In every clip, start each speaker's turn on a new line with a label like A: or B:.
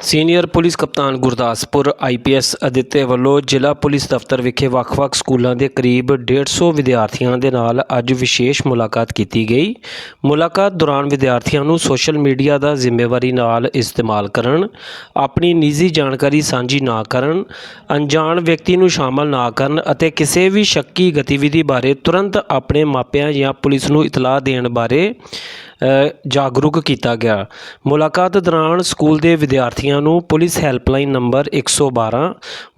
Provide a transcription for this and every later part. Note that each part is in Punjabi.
A: ਸੀਨੀਅਰ ਪੁਲਿਸ ਕਪਤਾਨ ਗੁਰਦਾਸਪੁਰ ਆਈਪੀਐਸ ਅਦਿੱਤੇ ਵੱਲੋਂ ਜ਼ਿਲ੍ਹਾ ਪੁਲਿਸ ਦਫ਼ਤਰ ਵਿਖੇ ਵੱਖ-ਵੱਖ ਸਕੂਲਾਂ ਦੇ ਕਰੀਬ 150 ਵਿਦਿਆਰਥੀਆਂ ਦੇ ਨਾਲ ਅੱਜ ਵਿਸ਼ੇਸ਼ ਮੁਲਾਕਾਤ ਕੀਤੀ ਗਈ। ਮੁਲਾਕਾਤ ਦੌਰਾਨ ਵਿਦਿਆਰਥੀਆਂ ਨੂੰ ਸੋਸ਼ਲ ਮੀਡੀਆ ਦਾ ਜ਼ਿੰਮੇਵਾਰੀ ਨਾਲ ਇਸਤੇਮਾਲ ਕਰਨ, ਆਪਣੀ ਨਿੱਜੀ ਜਾਣਕਾਰੀ ਸਾਂਝੀ ਨਾ ਕਰਨ, ਅਣਜਾਣ ਵਿਅਕਤੀ ਨੂੰ ਸ਼ਾਮਲ ਨਾ ਕਰਨ ਅਤੇ ਕਿਸੇ ਵੀ ਸ਼ੱਕੀ ਗਤੀਵਿਧੀ ਬਾਰੇ ਤੁਰੰਤ ਆਪਣੇ ਮਾਪਿਆਂ ਜਾਂ ਪੁਲਿਸ ਨੂੰ ਇਤਲਾਹ ਦੇਣ ਬਾਰੇ ਜਾਗਰੂਕ ਕੀਤਾ ਗਿਆ। ਮੁਲਾਕਾਤ ਦੌਰਾਨ ਸਕੂਲ ਦੇ ਵਿਦਿਆਰਥੀਆਂ ਨੂੰ police helpline number 112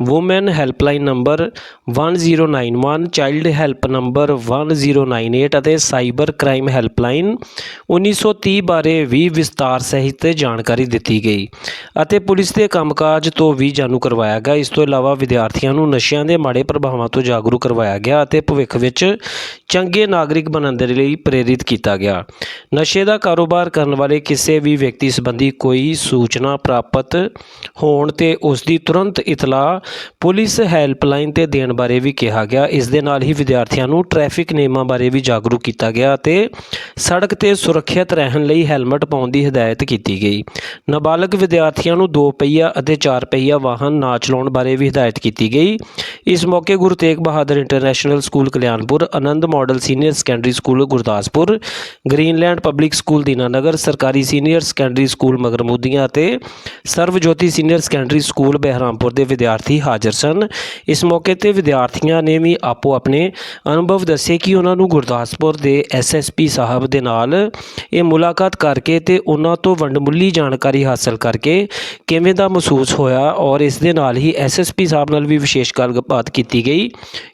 A: woman helpline number 1091 child help number 1098 ਅਤੇ ਸਾਈਬਰ ਕ੍ਰਾਈਮ ਹੈਲਪਲਾਈਨ 1930 ਬਾਰੇ ਵੀ ਵਿਸਤਾਰ ਸਹਿਤ ਜਾਣਕਾਰੀ ਦਿੱਤੀ ਗਈ ਅਤੇ ਪੁਲਿਸ ਦੇ ਕੰਮਕਾਜ ਤੋਂ ਵੀ ਜਾਣੂ ਕਰਵਾਇਆ ਗਿਆ। ਇਸ ਤੋਂ ਇਲਾਵਾ ਵਿਦਿਆਰਥੀਆਂ ਨੂੰ ਨਸ਼ਿਆਂ ਦੇ ਮਾੜੇ ਪ੍ਰਭਾਵਾਂ ਤੋਂ ਜਾਗਰੂਕ ਕਰਵਾਇਆ ਗਿਆ ਅਤੇ ਭਵਿੱਖ ਵਿੱਚ ਚੰਗੇ ਨਾਗਰਿਕ ਬਣਨ ਦੇ ਲਈ ਪ੍ਰੇਰਿਤ ਕੀਤਾ ਗਿਆ। ਨਸ਼ੇ ਦਾ ਕਾਰੋਬਾਰ ਕਰਨ ਵਾਲੇ ਕਿਸੇ ਵੀ ਵਿਅਕਤੀ ਸੰਬੰਧੀ ਕੋਈ ਸੂਚਨਾ ਪ੍ਰਾਪਤ ਹੋਣ ਤੇ ਉਸ ਦੀ ਤੁਰੰਤ ਇਤਲਾਹ ਪੁਲਿਸ ਹੈਲਪਲਾਈਨ ਤੇ ਦੇਣ ਬਾਰੇ ਵੀ ਕਿਹਾ ਗਿਆ। ਇਸ ਦੇ ਨਾਲ ਹੀ ਵਿਦਿਆਰਥੀਆਂ ਨੂੰ ਟ੍ਰੈਫਿਕ ਨਿਯਮਾਂ ਬਾਰੇ ਵੀ ਜਾਗਰੂਕ ਕੀਤਾ ਗਿਆ ਅਤੇ ਸੜਕ ਤੇ ਸੁਰੱਖਿਅਤ ਰਹਿਣ ਲਈ ਹੈਲਮਟ ਪਾਉਣ ਦੀ ਹਦਾਇਤ ਕੀਤੀ ਗਈ। ਨਾਬਾਲਗ ਵਿਦਿਆਰਥੀਆਂ ਨੂੰ ਦੋ ਪਹੀਆ ਅਤੇ ਚਾਰ ਪਹੀਆ ਵਾਹਨ ਨਾ ਚਲਾਉਣ ਬਾਰੇ ਵੀ ਹਦਾਇਤ ਕੀਤੀ ਗਈ। ਇਸ ਮੌਕੇ Guru Tegh Bahadur international school Kalyanpur, Anand model senior secondary school Gurdaspur Greenland public school Dinanagar, ਸਰਕਾਰੀ ਸੀਨੀਅਰ ਸੈਕੰਡਰੀ ਸਕੂਲ ਮਗਰਮੁੱਦੀਆਂ ਅਤੇ Sarvjoti senior secondary school Behrampur ਦੇ ਵਿਦਿਆਰਥੀ ਹਾਜ਼ਰ ਸਨ। ਇਸ ਮੌਕੇ ਤੇ ਵਿਦਿਆਰਥੀਆਂ ਨੇ ਵੀ ਆਪੋ ਆਪਣੇ ਅਨੁਭਵ ਦੱਸੇ ਕਿ ਉਹਨਾਂ ਨੂੰ ਗੁਰਦਾਸਪੁਰ ਦੇ ਐਸਐਸਪੀ ਸਾਹਿਬ ਦੇ ਨਾਲ ਇਹ ਮੁਲਾਕਾਤ ਕਰਕੇ ਤੇ ਉਹਨਾਂ ਤੋਂ ਵੰਡਮੁੱਲੀ ਜਾਣਕਾਰੀ ਹਾਸਲ ਕਰਕੇ ਕਿਵੇਂ ਦਾ ਮਹਿਸੂਸ ਹੋਇਆ ਔਰ ਇਸ ਦੇ ਨਾਲ ਹੀ ਐਸਐਸਪੀ ਸਾਹਿਬ ਨਾਲ ਵੀ ਵਿਸ਼ੇਸ਼ ਗੱਲਬਾਤ ਕੀਤੀ ਗਈ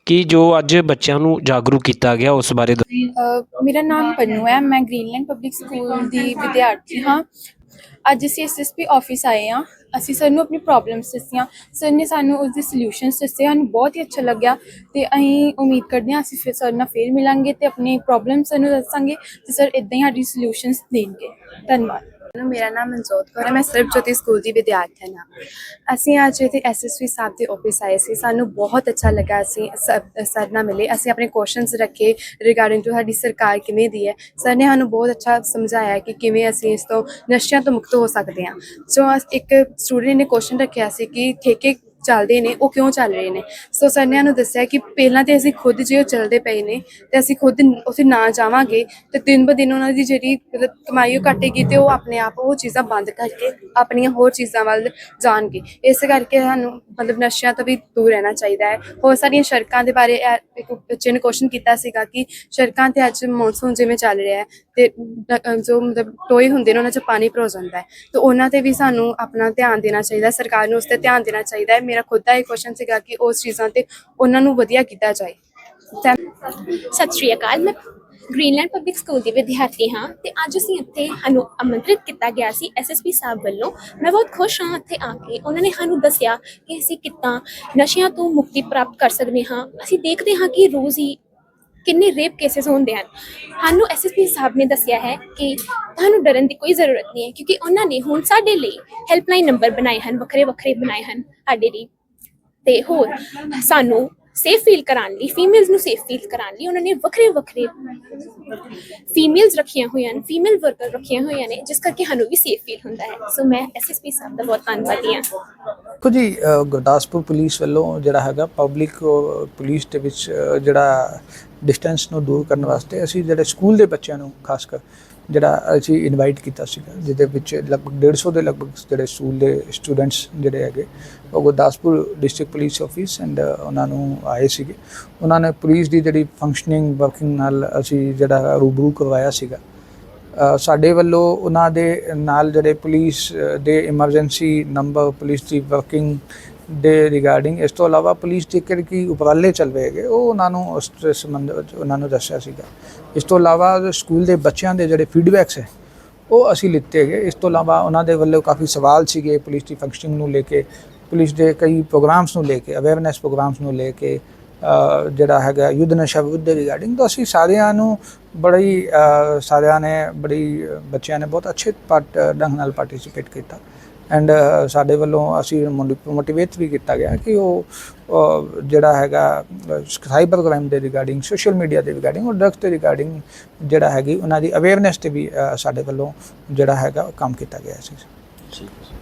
A: ਕਿ ਜੋ ਅੱਜ ਬੱਚਿਆਂ ਨੂੰ ਜਾਗਰੂਕ ਕੀਤਾ ਗਿਆ ਉਸ ਬਾਰੇ ਦ-
B: ਅਹ, ਮੇਰਾ ਨਾਮ ਪੰਨੂ ਹੈ, ਮੈਂ ਗ੍ਰੀਨਲੈਂਡ ਪਬਲਿਕ ਸਕੂਲ ਦੀ ਵਿਦਿਆਰਥੀ ਹਾਂ। ਅੱਜ ਅਸੀਂ ਐਸਐਸਪੀ ਆਫਿਸ ਆਏ ਹਾਂ। ਅਸੀਂ ਸਰ ਨੂੰ ਆਪਣੀ ਪ੍ਰੋਬਲਮਸ ਦੱਸੀਆਂ। ਸਰ ਨੇ ਸਾਨੂੰ ਉਸ ਦੇ ਸੋਲੂਸ਼ਨਸ ਦੱਸੇ, ਸਾਨੂੰ ਬਹੁਤ ਹੀ ਅੱਛਾ ਲੱਗਿਆ ਤੇ ਅਸੀਂ ਉਮੀਦ ਕਰਦੇ ਹਾਂ ਅਸੀਂ ਫਿਰ ਸਰ ਨਾਲ ਫੇਰ ਮਿਲਾਂਗੇ ਤੇ ਆਪਣੀ ਪ੍ਰੋਬਲਮਸ ਨੂੰ ਦੱਸਾਂਗੇ ਤੇ ਸਰ ਇਦਾਂ ਹੀ ਸਾਡੀ ਸੋਲੂਸ਼ਨਸ ਦੇਣਗੇ। ਧੰਨਵਾਦ।
C: ਮੇਰਾ ਨਾਮ ਮਨਜੋਤ ਕੌਰ ਹੈ, ਮੈਂ ਸਰਬਜੋਤੀ ਸਕੂਲ ਦੀ ਵਿਦਿਆਰਥਣ ਹਾਂ। ਅਸੀਂ ਅੱਜ ਇੱਥੇ ਐਸਐਸਵੀ ਸਾਹਿਬ ਦੇ ਆਫਿਸ ਆਏ ਸੀ। ਸਾਨੂੰ ਬਹੁਤ ਅੱਛਾ ਲੱਗਾ ਅਸੀਂ ਸਰ ਸਰ ਨਾਲ ਮਿਲੇ। ਅਸੀਂ ਆਪਣੇ ਕੁਐਸਚਨਸ ਰੱਖੇ ਰਿਗਾਰਡਿੰਗ ਟੂ ਸਾਡੀ ਸਰਕਾਰ ਕਿਵੇਂ ਦੀ ਹੈ। ਸਰ ਨੇ ਸਾਨੂੰ ਬਹੁਤ ਅੱਛਾ ਸਮਝਾਇਆ ਕਿ ਕਿਵੇਂ ਅਸੀਂ ਇਸ ਤੋਂ ਨਸ਼ਿਆਂ ਤੋਂ ਮੁਕਤ ਹੋ ਸਕਦੇ ਹਾਂ। ਸੋ ਅਸ- ਇੱਕ ਸਟੂਡੈਂਟ ਨੇ ਕੁਐਸਚਨ ਰੱਖਿਆ ਸੀ ਕਿ ਠੇਕੇ ਚੱਲਦੇ ਨੇ, ਉਹ ਕਿਉਂ ਚੱਲ ਰਹੇ ਨੇ? ਸੋ ਸਰ ਨੇ ਸਾਨੂੰ ਦੱਸਿਆ ਕਿ ਪਹਿਲਾਂ ਤੇ ਅਸੀਂ ਖੁਦ ਜੇ ਉਹ ਚੱਲਦੇ ਪਏ ਨੇ ਤੇ ਅਸੀਂ ਖੁਦ ਉੱਥੇ ਨਾ ਜਾਵਾਂਗੇ ਤੇ ਦਿਨ ਬ ਦਿਨ ਉਹਨਾਂ ਦੀ ਜਿਹੜੀ ਮਤਲਬ ਕਮਾਈ ਉਹ ਘਟੇਗੀ ਤੇ ਉਹ ਆਪਣੇ ਆਪ ਉਹ ਚੀਜ਼ਾਂ ਬੰਦ ਕਰਕੇ ਆਪਣੀਆਂ ਹੋਰ ਚੀਜ਼ਾਂ ਵੱਲ ਜਾਣਗੇ। ਇਸ ਕਰਕੇ ਸਾਨੂੰ ਮਤਲਬ ਨਸ਼ਿਆਂ ਤੋਂ ਵੀ ਦੂਰ ਰਹਿਣਾ ਚਾਹੀਦਾ ਹੈ। ਹੋਰ ਸਾਰੀਆਂ ਸੜਕਾਂ ਦੇ ਬਾਰੇ ਇੱਕ ਬੱਚੇ ਨੇ ਕੁਐਸਚਨ ਕੀਤਾ ਸੀਗਾ ਕਿ ਸੜਕਾਂ ਤੇ ਅੱਜ ਮੌਨਸੂਨ ਜਿਵੇਂ ਚੱਲ ਰਿਹਾ ਹੈ ਤੇ ਜੋ ਮਤਲਬ ਟੋਏ ਹੁੰਦੇ ਨੇ ਉਹਨਾਂ 'ਚ ਪਾਣੀ ਭਰੋ ਜਾਂਦਾ ਹੈ। ਤੇ ਉਹਨਾਂ ਤੇ ਵੀ ਸਾਨੂੰ ਆਪਣਾ ਧਿਆਨ ਦੇਣਾ ਚਾਹੀਦਾ, ਸਰਕਾਰ ਨੂੰ ਉਸ ਤੇ ਧਿਆਨ ਦੇਣਾ ਚਾਹੀਦਾ ਹੈ। ਮੇਰਾ ਖੁਦ ਦਾ ਇਹ ਕੁਐਸਚਨ ਸੀਗਾ ਕਿ ਉਸ ਚੀਜ਼ਾਂ ਤੇ ਉਹਨਾਂ ਨੂੰ ਵਧੀਆ ਕੀਤਾ ਜਾਏ।
D: ਸਤਿ ਸ਼੍ਰੀ ਅਕਾਲ। ਮੈਂ ਗ੍ਰੀਨਲੈਂਡ ਪਬਲਿਕ ਸਕੂਲ ਦੀ ਵਿਦਿਆਰਥੀ ਹਾਂ ਤੇ ਅੱਜ ਅਸੀਂ ਇੱਥੇ ਸਾਨੂੰ ਆਮੰਤਰਿਤ ਕੀਤਾ ਗਿਆ ਸੀ ਐਸਐਸਪੀ ਸਾਹਿਬ ਵੱਲੋਂ। ਮੈਂ ਬਹੁਤ ਖੁਸ਼ ਹਾਂ ਇੱਥੇ ਆ ਕੇ ਉਹਨਾਂ ਨੇ ਸਾਨੂੰ ਦੱਸਿਆ ਕਿ ਅਸੀਂ ਕਿੱਦਾਂ ਨਸ਼ਿਆਂ ਤੋਂ ਮੁਕਤੀ ਪ੍ਰਾਪਤ ਕਰ ਸਕਦੇ ਹਾਂ। ਅਸੀਂ ਦੇਖਦੇ ਹਾਂ ਕਿ ਰੋਜ਼ ਹੀ ਕਿੰਨੇ ਰੇਪ ਕੇਸਿਸ ਹੁੰਦੇ ਹਨ। ਸਾਨੂੰ ਐਸਐਸਪੀ ਸਾਹਿਬ ਨੇ ਦੱਸਿਆ ਹੈ ਕਿ ਤੁਹਾਨੂੰ ਡਰਨ ਦੀ ਕੋਈ ਜ਼ਰੂਰਤ ਨਹੀਂ ਹੈ, ਕਿਉਂਕਿ ਉਹਨਾਂ ਨੇ ਹੁਣ ਸਾਡੇ ਲਈ ਹੈਲਪਲਾਈਨ ਨੰਬਰ ਬਣਾਏ ਹਨ, ਵੱਖਰੇ ਵੱਖਰੇ ਬਣਾਏ ਹਨ ਸਾਡੇ ਲਈ। ਤੇ ਹੋਰ, ਸਾਨੂੰ ਸੇਫ ਫੀਲ ਕਰਾਉਣ ਲਈ ਫੀਮੇਲਸ ਨੂੰ ਸੇਫ ਫੀਲ ਕਰਾਉਣ ਲਈ ਉਹਨਾਂ ਨੇ ਵੱਖਰੇ ਵੱਖਰੇ ਫੀਮੇਲਸ ਰੱਖੀਆਂ ਹੋਈਆਂ ਹਨ ਫੀਮੇਲ ਵਰਕਰ ਰੱਖੀਆਂ ਹੋਈਆਂ ਨੇ, ਜਿਸ ਕਰਕੇ ਸਾਨੂੰ ਵੀ ਸੇਫ ਫੀਲ ਹੁੰਦਾ ਹੈ। ਸੋ ਮੈਂ ਐਸਐਸਪੀ ਸਾਹਿਬ ਦਾ ਬਹੁਤ ਧੰਨਵਾਦੀ ਹਾਂ।
E: ਦੇਖੋ ਜੀ ਗੁਰਦਾਸਪੁਰ ਪੁਲਿਸ ਵੱਲੋਂ ਜਿਹੜਾ ਹੈਗਾ ਪਬਲਿਕ ਪੁਲਿਸ ਦੇ ਵਿੱਚ ਜਿਹੜਾ ਡਿਸਟੈਂਸ ਨੂੰ ਦੂਰ ਕਰਨ ਵਾਸਤੇ ਅਸੀਂ ਜਿਹੜੇ ਸਕੂਲ ਦੇ ਬੱਚਿਆਂ ਨੂੰ, ਖਾਸ ਕਰ ਜਿਹੜਾ ਅਸੀਂ ਇਨਵਾਈਟ ਕੀਤਾ ਸੀਗਾ, ਜਿਹਦੇ ਵਿੱਚ ਲਗਭਗ 150 ਦੇ ਲਗਭਗ ਜਿਹੜੇ ਸਕੂਲ ਦੇ ਸਟੂਡੈਂਟਸ ਜਿਹੜੇ ਹੈਗੇ, ਉਹ Gurdaspur district police office and ਉਹਨਾਂ ਨੂੰ ਆਏ ਸੀਗੇ। ਉਹਨਾਂ ਨੇ ਪੁਲਿਸ ਦੀ ਜਿਹੜੀ ਫੰਕਸ਼ਨਿੰਗ ਵਰਕਿੰਗ ਨਾਲ ਅਸੀਂ ਜਿਹੜਾ ਰੂਬਰੂ ਕਰਵਾਇਆ ਸੀਗਾ। ਸਾਡੇ ਵੱਲੋਂ ਉਹਨਾਂ ਦੇ ਨਾਲ ਜਿਹੜੇ ਪੁਲਿਸ ਦੇ ਐਮਰਜੈਂਸੀ ਨੰਬਰ ਪੁਲਿਸ ਦੀ ਵਰਕਿੰਗ ਦੇ ਰਿਗਾਰਡਿੰਗ ਇਸ ਤੋਂ ਇਲਾਵਾ ਪੁਲਿਸ ਦੇ ਕਿਹੜੇ ਕੀ ਉਪਰਾਲੇ ਚੱਲ ਰਹੇ ਹੈਗੇ ਉਹ ਉਹਨਾਂ ਨੂੰ ਉਸ ਦੇ ਸੰਬੰਧ ਵਿੱਚ ਉਹਨਾਂ ਨੂੰ ਦੱਸਿਆ ਸੀਗਾ। ਇਸ ਤੋਂ ਇਲਾਵਾ ਸਕੂਲ ਦੇ ਬੱਚਿਆਂ ਦੇ ਜਿਹੜੇ ਫੀਡਬੈਕਸ ਹੈ ਉਹ ਅਸੀਂ ਲਿੱਤੇ ਗਏ ਇਸ ਤੋਂ ਇਲਾਵਾ ਉਹਨਾਂ ਦੇ ਵੱਲੋਂ ਕਾਫੀ ਸਵਾਲ ਸੀਗੇ ਪੁਲਿਸ ਦੀ ਫੰਕਸ਼ਨਿੰਗ ਨੂੰ ਲੈ ਕੇ ਪੁਲਿਸ ਦੇ ਕਈ ਪ੍ਰੋਗਰਾਮਸ ਨੂੰ ਲੈ ਕੇ ਅਵੇਅਰਨੈਸ ਪ੍ਰੋਗਰਾਮਸ ਨੂੰ ਲੈ ਕੇ ਜਿਹੜਾ ਹੈਗਾ ਯੁੱਧ ਨਸ਼ਾ ਵਿਰੁੱਧ ਦੇ ਰਿਗਾਰਡਿੰਗ ਤਾਂ ਅਸੀਂ ਸਾਰਿਆਂ ਨੂੰ ਬੜੀ ਅ, ਸਾਰਿਆਂ ਨੇ ਬੜੀ ਬੱਚਿਆਂ ਨੇ ਬਹੁਤ ਅੱਛੇ ਪਾਰਟ ਢੰਗ ਨਾਲ ਪਾਰਟਿਸਿਪੇਟ ਕੀਤਾ। ਐਂਡ uh, ਸਾਡੇ ਵੱਲੋਂ ਅਸੀਂ ਮੋਟੀਵੇਟ ਵੀ ਕੀਤਾ ਗਿਆ ਕਿ ਉਹ ਜਿਹੜਾ ਹੈਗਾ ਸਾਈਬਰ ਕ੍ਰਾਈਮ ਦੇ ਰਿਗਾਰਡਿੰਗ ਸੋਸ਼ਲ ਮੀਡੀਆ ਦੇ ਰਿਗਾਰਡਿੰਗ ਔਰ ਡਰੱਗਸ ਦੇ ਰਿਗਾਰਡਿੰਗ ਜਿਹੜਾ ਹੈਗੀ, ਉਹਨਾਂ ਦੀ ਅਵੇਅਰਨੈਸ ਤੇ ਵੀ ਸਾਡੇ ਵੱਲੋਂ ਜਿਹੜਾ ਹੈਗਾ ਕੰਮ ਕੀਤਾ ਗਿਆ ਸੀ।
A: ਠੀਕ ਹੈ